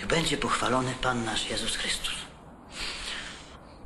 Niech będzie pochwalony Pan nasz Jezus Chrystus.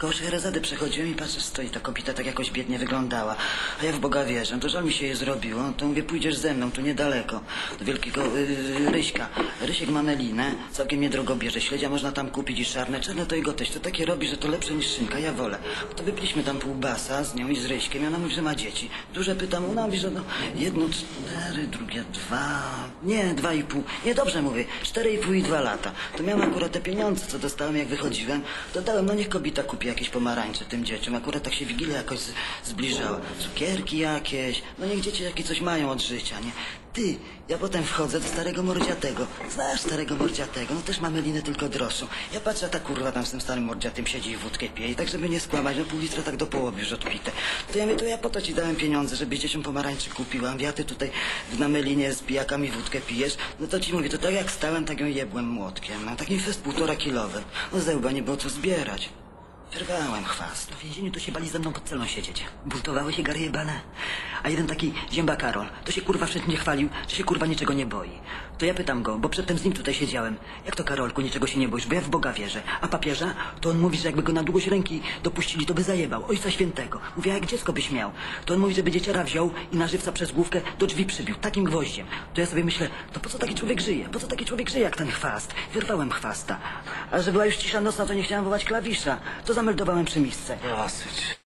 Koło Szerezady przechodziłem i patrzę, stoi ta kobieta, tak jakoś biednie wyglądała. A ja w Boga wierzę, to żal mi się je zrobiło. To mówię, pójdziesz ze mną, tu niedaleko, do wielkiego yy, Ryśka. Rysiek ma melinę, całkiem niedrogo bierze. Śledzia można tam kupić i czarne. Czarne to jego teść, to takie robi, że to lepsze niż szynka, ja wolę. To wypiliśmy tam pół basa z nią i z Ryśkiem i ona mówi, że ma dzieci. Duże pytam, ona mówi, że no, jedno cztery, drugie dwa, nie, dwa i pół. Nie, dobrze mówię, cztery i pół i dwa lata. To miałem akurat te pieniądze, co dostałem, jak wychodziłem, to dałem, no niech kobieta kupi jakieś pomarańcze tym dzieciom. Akurat tak się Wigilia jakoś zbliżała. Cukierki jakieś, no niech dzieci jakie coś mają od życia, nie? Ty, ja potem wchodzę do starego mordziatego. Znasz starego mordziatego? No też mamy linę tylko droższą. Ja patrzę, a ta kurwa tam z tym starym mordziatym siedzi i wódkę pije. I tak, żeby nie skłamać, no pół litra tak do połowy już odpite. To ja mówię, to ja po to ci dałem pieniądze, żebyś dzieciom pomarańczy kupiłam. Ja ty tutaj na melinie z pijakami wódkę pijesz. No to ci mówię, to tak jak stałem, tak ją jebłem młotkiem. No takim fest półtora kilowy. No zełba nie było co zbierać. Wyrwałem chwast. W więzieniu to się bali ze mną pod celą siedzieć. Buntowały się gary jebane. A jeden taki zięba Karol, to się kurwa wszędzie chwalił, że się kurwa niczego nie boi. To ja pytam go, bo przedtem z nim tutaj siedziałem. Jak to Karolku, niczego się nie boisz, bo ja w Boga wierzę. A papieża? To on mówi, że jakby go na długość ręki dopuścili, to by zajebał. Ojca Świętego. Mówię, jak dziecko byś miał? To on mówi, żeby dzieciara wziął i na żywca przez główkę do drzwi przybił. Takim gwoździem. To ja sobie myślę, to po co taki człowiek żyje? Po co taki człowiek żyje jak ten chwast? Wyrwałem chwasta. A że była już cisza nocna, to nie chciałem wołać klawisza. To zameldowałem przy misce. Dosyć.